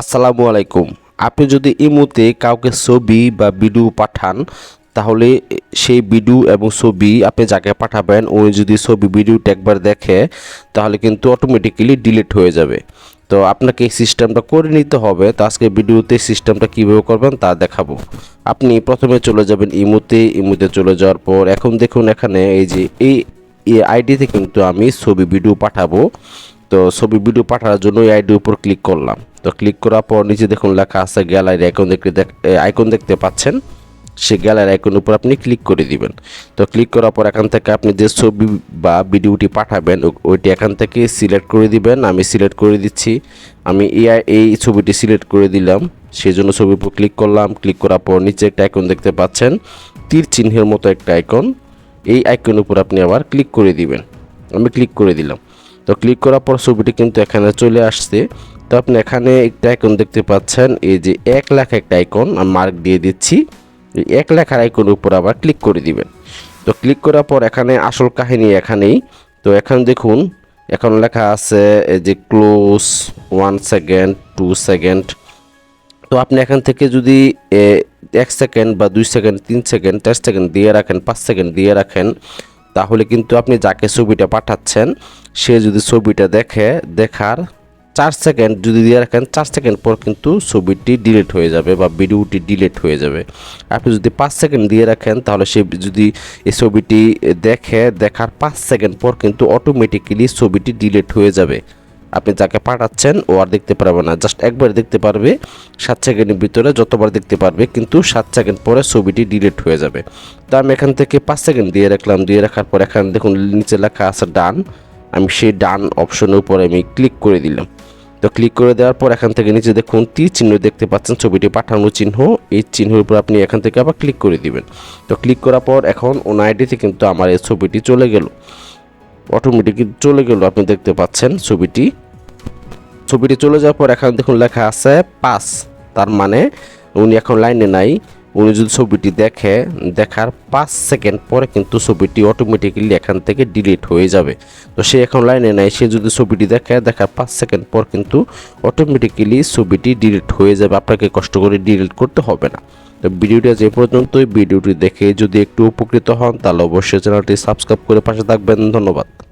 আসসালামু আলাইকুম। আপনি যদি ইমুতে কাউকে ছবি বা ভিডিও পাঠান, তাহলে সেই ভিডিও এবং ছবি আপনি যাকে পাঠাবেন, উনি যদি ছবি ভিডিওটা একবার দেখে, তাহলে কিন্তু অটোমেটিক্যালি ডিলিট হয়ে যাবে। তো আপনাকে এই সিস্টেমটা করে নিতে হবে। তো আজকে ভিডিওতে সিস্টেমটা কীভাবে করবেন, তা দেখাবো। আপনি প্রথমে চলে যাবেন ইমুতে ইমুতে চলে যাওয়ার পর, এখন দেখুন এখানে এই যে এই আইডিতে কিন্তু আমি ছবি ভিডিও পাঠাবো। তো ছবি ভিডিও পাঠানোর জন্য এই আইডির উপর ক্লিক করলাম। তো ক্লিক করার পর নিচে দেখুন লেখা আছে গ্যালারি আইকন দেখতে আইকন দেখতে পাচ্ছেন। সেই গ্যালারি আইকনের উপর আপনি ক্লিক করে দিবেন। তো ক্লিক করার পর এখান থেকে আপনি যে ছবি বা ভিডিওটি পাঠাবেন ওইটি এখান থেকে সিলেক্ট করে দিবেন। আমি সিলেক্ট করে দিচ্ছি। আমি এই এই ছবিটি সিলেক্ট করে দিলাম। সেই জন্য ছবির উপর ক্লিক করলাম। ক্লিক করার পর নিচে একটা আইকন দেখতে পাচ্ছেন। তীর চিহ্নের মতো একটা আইকন। এই আইকনের উপর আপনি আবার ক্লিক করে দিবেন। আমি ক্লিক করে দিলাম। তো ক্লিক করার পর ছবিটি কিন্তু এখানে চলে আসছে। তো আপনি এখানে একটা আইকন দেখতে পাচ্ছেন, এই যে এক লাখ একটা আইকন আমি মার্ক দিয়ে দিচ্ছি। এক লেখার আইকনের উপর আবার ক্লিক করে দিবেন। তো ক্লিক করার পর এখানে আসল কাহিনী এখানেই। তো এখন দেখুন, এখন লেখা আছে, এই যে close one second two second তো আপনি এখান থেকে যদি এক সেকেন্ড বা দুই সেকেন্ড তিন সেকেন্ড চার সেকেন্ড দিয়ে রাখেন, পাঁচ সেকেন্ড দিয়ে রাখেন তাহলে কিন্তু আপনি যাকে ছবিটা পাঠাচ্ছেন, সে যদি ছবিটা দেখে, দেখার চার সেকেন্ড যদি দিয়ে রাখেন, চার সেকেন্ড পর কিন্তু ছবিটি ডিলিট হয়ে যাবে বা ভিডিওটি ডিলিট হয়ে যাবে। আপনি যদি পাঁচ সেকেন্ড দিয়ে রাখেন, তাহলে সে যদি এই ছবিটি দেখে, দেখার পাঁচ সেকেন্ড পর কিন্তু অটোমেটিক্যালি ছবিটি ডিলিট হয়ে যাবে। আপনি যাকে পাঠাচ্ছেন, ও আর দেখতে পারবে না। জাস্ট একবার দেখতে পারবে, সাত সেকেন্ডের ভিতরে যতবার দেখতে পারবে, কিন্তু সাত সেকেন্ড পরে ছবিটি ডিলিট হয়ে যাবে। তো আমি এখান থেকে পাঁচ সেকেন্ড দিয়ে রাখলাম, দিয়ে রাখার পর এখানে দেখুন নিচে লেখা আছে ডান। আমি সেই ডান অপশনের উপরে আমি ক্লিক করে দিলাম। তো ক্লিক করে দেওয়ার পর এখান থেকে নিচে দেখুন তীর চিহ্ন দেখতে পাচ্ছেন, ছবিটি পাঠানো চিহ্ন। এই চিহ্নের উপর আপনি এখান থেকে আবার ক্লিক করে দিবেন। তো ক্লিক করার পর এখন ওন আইডিতে কিন্তু আমার এই ছবিটি চলে গেল। অটোমেটিক চলে গেল, আপনি দেখতে পাচ্ছেন ছবিটি। ছবিটি চলে যাওয়ার পর এখন দেখুন লেখা আছে পাস তার মানে উনি এখন লাইনে নাই। উনি যদি ছবিটি দেখে, দেখার পাঁচ সেকেন্ড পরে কিন্তু ছবিটি অটোমেটিক্যালি এখান থেকে ডিলিট হয়ে যাবে। তো সে এখন লাইনে নাই, সে যদি ছবিটি দেখে, দেখার পাঁচ সেকেন্ড পর কিন্তু অটোমেটিক্যালি ছবিটি ডিলিট হয়ে যাবে। আপনাকে কষ্ট করে ডিলিট করতে হবে না। তো ভিডিওটা যে পর্যন্তই। ভিডিওটি দেখে যদি একটু উপকৃত হন, তাহলে অবশ্যই চ্যানেলটি সাবস্ক্রাইব করে পাশে থাকবেন। ধন্যবাদ।